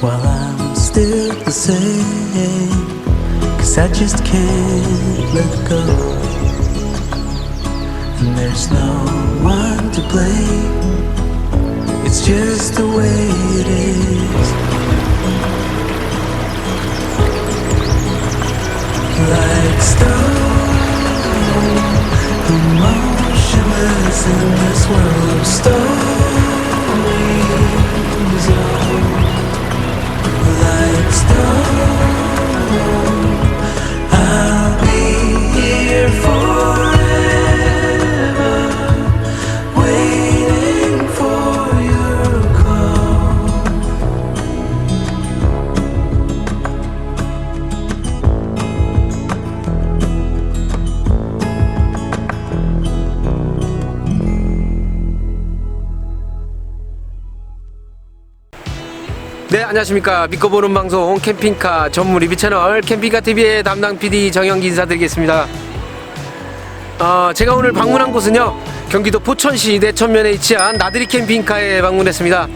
while I'm still the same. Cause I just can't let go. And there's no one to blame. It's just the way it is. Like stone, emotionless in this world of stories. 안녕하십니까. 믿고 보는 방송 캠핑카 전문 리뷰 채널 캠핑카 TV의 담당 PD 정영기 인사드리겠습니다. 어, 제가 오늘 방문한 곳은요. 경기도 포천시 내천면에 위치한 나들이 캠핑카에 방문했습니다.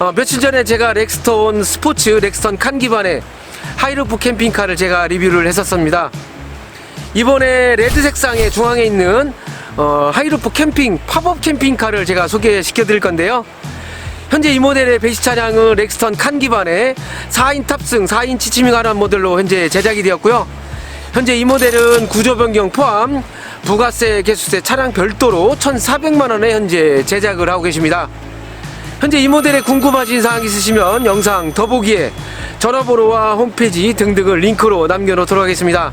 어, 며칠 전에 제가 렉스톤 스포츠 렉스톤 칸 기반의 하이루프 캠핑카를 제가 리뷰를 했었습니다. 이번에 레드 색상의 중앙에 있는 어, 하이루프 캠핑 팝업 캠핑카를 제가 소개시켜 드릴 건데요. 현재 이 모델의 배시 차량은 렉스턴 칸 기반의 4인 탑승 4인 지침이 가능한 모델로 현재 제작이 되었고요. 현재 이 모델은 구조 변경 포함 부가세 개수세 차량 별도로 1,400만 원에 현재 제작을 하고 계십니다. 현재 이 모델에 궁금하신 사항 있으시면 영상 더보기에 전화번호와 홈페이지 등등을 링크로 남겨놓도록 하겠습니다.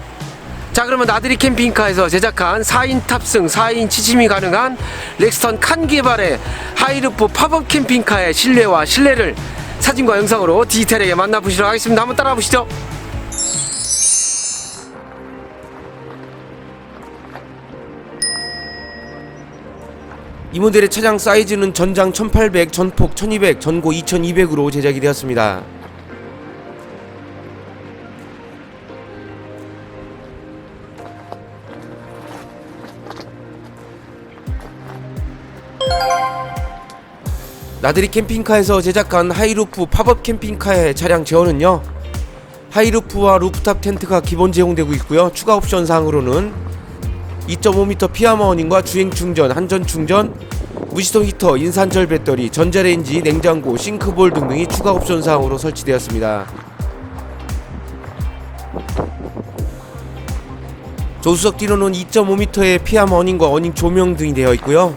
자 그러면 나들이 캠핑카에서 제작한 4인 탑승 4인 취침이 가능한 렉스턴 칸 개발의 하이루프 팝업 캠핑카의 실내와 실내를 사진과 영상으로 디테일하게 만나보시도록 하겠습니다. 한번 따라 보시죠. 이 모델의 차량 사이즈는 전장 1800, 전폭 1200, 전고 2200으로 제작이 되었습니다 나들이 캠핑카에서 제작한 하이루프 팝업 캠핑카의 차량 제어는요 하이루프와 루프탑 텐트가 기본 제공되고 있고요. 추가 옵션 사항으로는 2.5m 피아머 어닝과 주행 충전, 한전 충전, 무시동 히터, 인산철 배터리, 전자레인지, 냉장고, 싱크볼 등등이 추가 옵션 사항으로 설치되었습니다. 조수석 뒤로는 2.5m의 피아머 어닝과 어닝 조명 등이 되어 있고요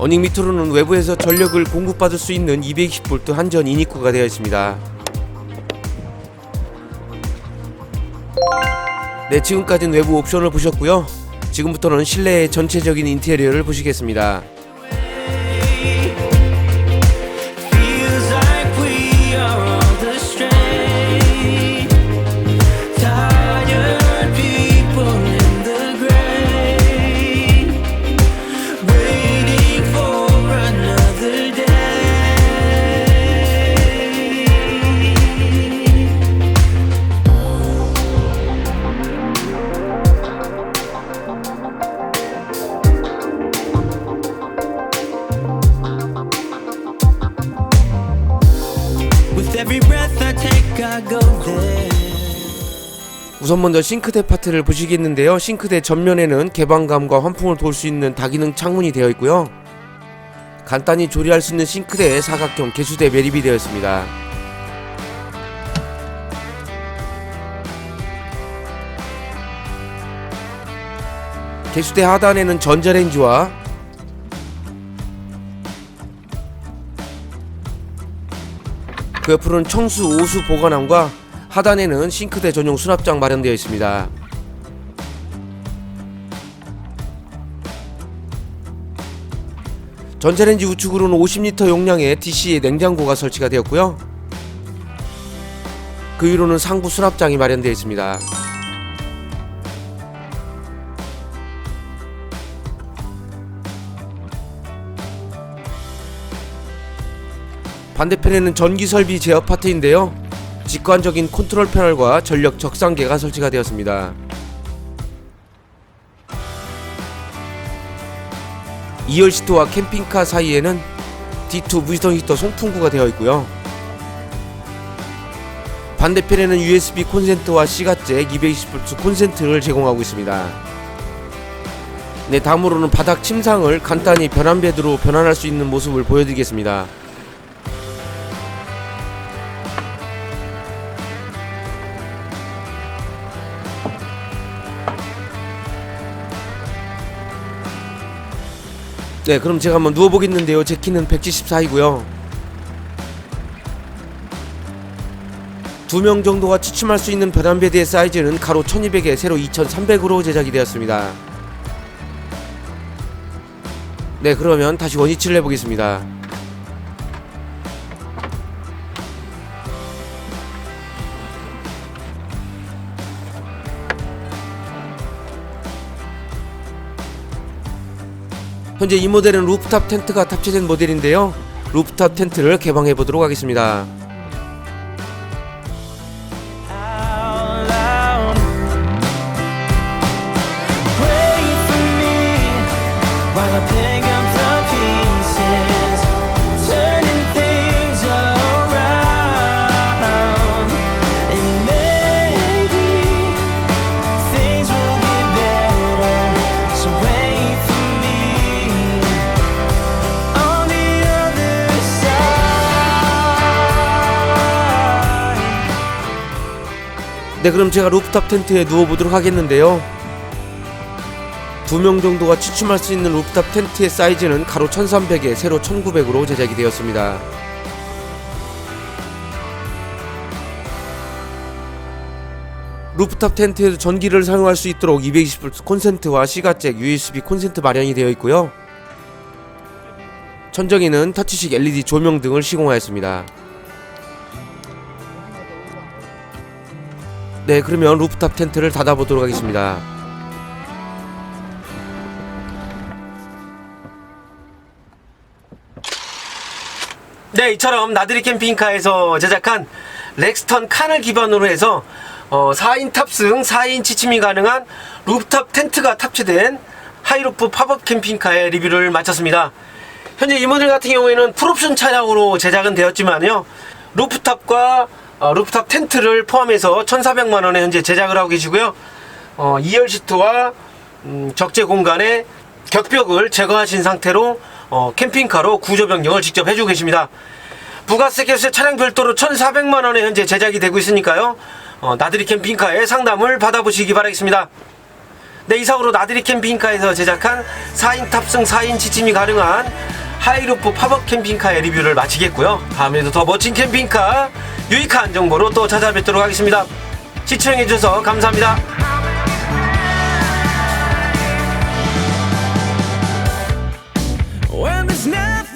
어닝 밑으로는 외부에서 전력을 공급받을 수 있는 220V 한전 이니코가 되어 있습니다. 네, 지금까지는 외부 옵션을 보셨고요. 지금부터는 실내의 전체적인 인테리어를 보시겠습니다. 우선 먼저 싱크대 파트를 보시겠는데요. 싱크대 전면에는 개방감과 환풍을 돌 수 있는 다기능 창문이 되어 있고요. 간단히 조리할 수 있는 싱크대에 사각형 개수대 매립이 되어 있습니다. 개수대 하단에는 전자레인지와 그 옆으로는 청수, 오수 보관함과 하단에는 싱크대 전용 수납장 마련되어 있습니다. 전자레인지 우측으로는 50리터 용량의 DC의 냉장고가 설치가 되었고요. 그 위로는 상부 수납장이 마련되어 있습니다. 반대편에는 전기 설비 제어 파트인데요. 직관적인 컨트롤 패널과 전력 적상계가 설치가 되었습니다. 2열 시트와 캠핑카 사이에는 D2 무시동 히터 송풍구가 되어 있고요. 반대편에는 USB 콘센트와 C가잭 220V 콘센트를 제공하고 있습니다. 네, 다음으로는 바닥 침상을 간단히 변환 베드로 변환할 수 있는 모습을 보여드리겠습니다. 네, 그럼 제가 한번 누워보겠는데요. 제 키는 174이고요. 두 명 정도가 취침할 수 있는 변환 베드의 사이즈는 가로 1200에 세로 2300으로 제작이 되었습니다. 네, 그러면 다시 원위치를 해보겠습니다. 현재 이 모델은 루프탑 텐트가 탑재된 모델인데요. 루프탑 텐트를 개방해 보도록 하겠습니다. 네, 그럼 제가 루프탑 텐트에 누워 보도록 하겠는데요. 두 명 정도가 취침할 수 있는 루프탑 텐트의 사이즈는 가로 1300에 세로 1900으로 제작이 되었습니다. 루프탑 텐트에도 전기를 사용할 수 있도록 220V 콘센트와 C가잭 USB 콘센트 마련이 되어 있고요. 천정에는 터치식 LED 조명 등을 시공하였습니다. 네, 그러면 루프탑 텐트를 닫아보도록 하겠습니다. 네, 이처럼 나들이 캠핑카에서 제작한 렉스턴 칸을 기반으로 해서 어, 4인 탑승, 4인 지침이 가능한 루프탑 텐트가 탑재된 하이루프 팝업 캠핑카의 리뷰를 마쳤습니다. 현재 이 모델 같은 경우에는 풀옵션 차량으로 제작은 되었지만요. 루프탑과 어, 루프탑 텐트를 포함해서 1,400만 원에 현재 제작을 하고 계시고요. 어, 2열 시트와 음, 적재 공간에 격벽을 제거하신 상태로 어, 캠핑카로 구조 변경을 직접 해주고 계십니다. 부가세 값에 차량 별도로 1,400만 원에 현재 제작이 되고 있으니까요. 어, 나들이 캠핑카의 상담을 받아보시기 바라겠습니다. 네, 이상으로 나들이 캠핑카에서 제작한 4인 탑승 4인 지침이 가능한 하이루프 팝업 캠핑카의 리뷰를 마치겠고요. 다음에도 더 멋진 캠핑카, 유익한 정보로 또 찾아뵙도록 하겠습니다. 시청해주셔서 감사합니다. When there's nothing